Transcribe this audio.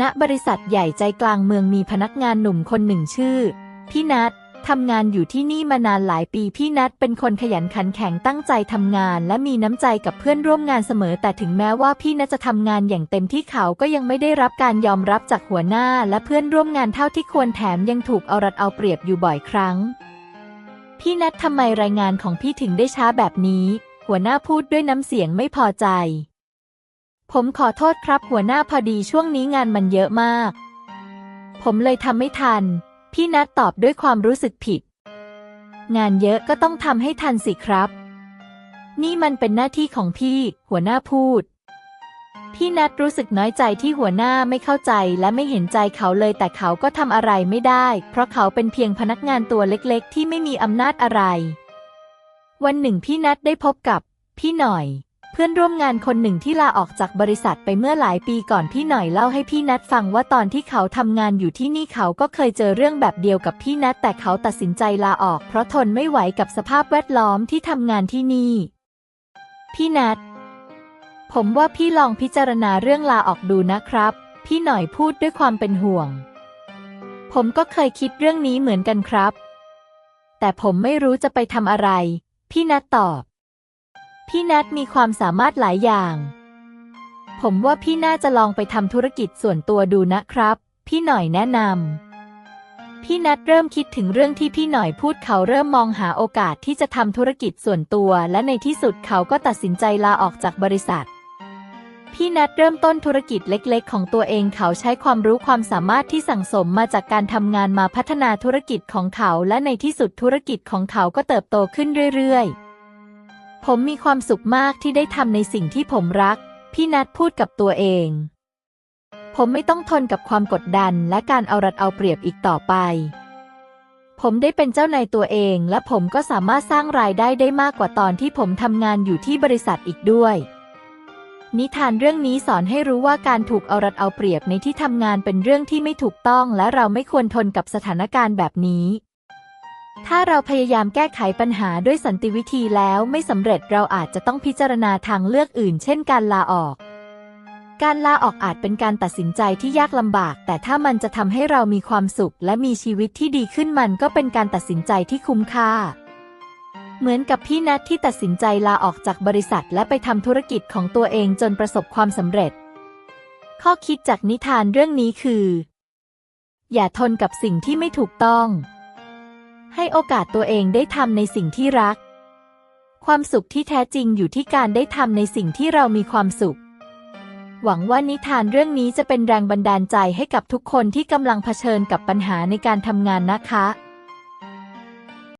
ณบริษัทใหญ่ใจกลางเมืองมีพนักงานหนุ่มคนหนึ่งชื่อ พี่นัททำงานอยู่ที่นี่มานานหลายปีพี่นัทเป็นคนขยันขันแข็งตั้งใจทำงาน และมีน้ำใจกับเพื่อนร่วมงานเสมอ แต่ถึงแม้ว่าพี่นัทจะทำงานอย่างเต็มที่เขาก็ยังไม่ได้รับการยอมรับจากหัวหน้า และเพื่อนร่วมงานเท่าที่ควรแถมยังถูกเอารัดเอาเปรียบอยู่บ่อยครั้ง พี่นัททำไมรายงานของพี่ถึงได้ช้าแบบนี้ หัวหน้าพูดด้วยน้ำเสียงไม่พอใจ ผมขอโทษครับหัวหน้าพอดีช่วงนี้งานมันเยอะมาก ผมเลยทำไม่ทัน พี่นัทตอบด้วยความรู้สึกผิด งานเยอะก็ต้องทำให้ทันสิครับ นี่มันเป็นหน้าที่ของพี่ หัวหน้าพูด พี่นัทรู้สึกน้อยใจที่หัวหน้าไม่เข้าใจและไม่เห็นใจเขาเลยแต่เขาก็ทำอะไรไม่ได้ เพราะเขาเป็นเพียงพนักงานตัวเล็กๆ ที่ไม่มีอำนาจอะไร วันหนึ่งพี่นัทได้พบกับ พี่หน่อย พื่อนร่วมงานคนหนึ่งที่ลาออกจากบริษัทไปเมื่อหลายปีก่อนพี่หน่อยเล่าให้พี่นัทฟังว่าตอนที่เขาทำงานอยู่ที่นี่เขาก็เคยเจอเรื่องแบบเดียวกับพี่นัทแต่เขาตัดสินใจลาออก เพราะทนไม่ไหวกับสภาพแวดล้อมที่ทำงานที่นี่ พี่นัทผมว่าพี่ลองพิจารณาเรื่องลาออกดูนะครับ พี่หน่อยพูดด้วยความเป็นห่วง ผมก็เคยคิดเรื่องนี้เหมือนกันครับ แต่ผมไม่รู้จะไปทำอะไร พี่นัทตอบ พี่นัทมีความสามารถหลายอย่าง ผมว่าพี่น่าจะลองไปทำธุรกิจส่วนตัวดูนะครับ พี่หน่อยแนะนำพี่นัทเริ่มคิดถึงเรื่องที่พี่หน่อยพูดเขาเริ่มมองหาโอกาสที่จะทำธุรกิจส่วนตัว และในที่สุดเขาก็ตัดสินใจลาออกจากบริษัท พี่นัทเริ่มต้นธุรกิจเล็กๆ ของตัวเองเขาใช้ความรู้ความสามารถที่สั่งสมมาจากการทำงานมาพัฒนาธุรกิจของเขา และในที่สุดธุรกิจของเขาก็เติบโตขึ้นเรื่อยๆ ผมมีความสุขมากที่ได้ทำในสิ่งที่ผมรัก พี่นัทพูดกับตัวเอง ผมไม่ต้องทนกับความกดดันและการเอารัดเอาเปรียบอีกต่อไป ผมได้เป็นเจ้านายตัวเอง และผมก็สามารถสร้างรายได้ได้มากกว่าตอนที่ผมทำงานอยู่ที่บริษัทอีกด้วย นิทานเรื่องนี้สอนให้รู้ว่าการถูกเอารัดเอาเปรียบในที่ทำงานเป็นเรื่องที่ไม่ถูกต้อง และเราไม่ควรทนกับสถานการณ์แบบนี้ ถ้าเราพยายามแก้ไขปัญหาด้วยสันติวิธีแล้วไม่สำเร็จเราอาจจะต้องพิจารณาทางเลือกอื่น เช่นการลาออก การลาออกอาจเป็นการตัดสินใจที่ยากลำบาก แต่ถ้ามันจะทำให้เรามีความสุข และมีชีวิตที่ดีขึ้นมันก็เป็นการตัดสินใจที่คุ้มค่า เหมือนกับพี่นัทที่ตัดสินใจลาออกจากบริษัท และไปทำธุรกิจของตัวเองจนประสบความสำเร็จ ข้อคิดจากนิทานเรื่องนี้คือ อย่าทนกับสิ่งที่ไม่ถูกต้อง ให้โอกาสตัวเองได้ทำในสิ่งที่รัก ความสุขที่แท้จริงอยู่ที่การได้ทำในสิ่งที่เรามีความสุข หวังว่านิทานเรื่องนี้จะเป็นแรงบันดาลใจให้กับทุกคนที่กำลังเผชิญกับปัญหาในการทำงานนะคะ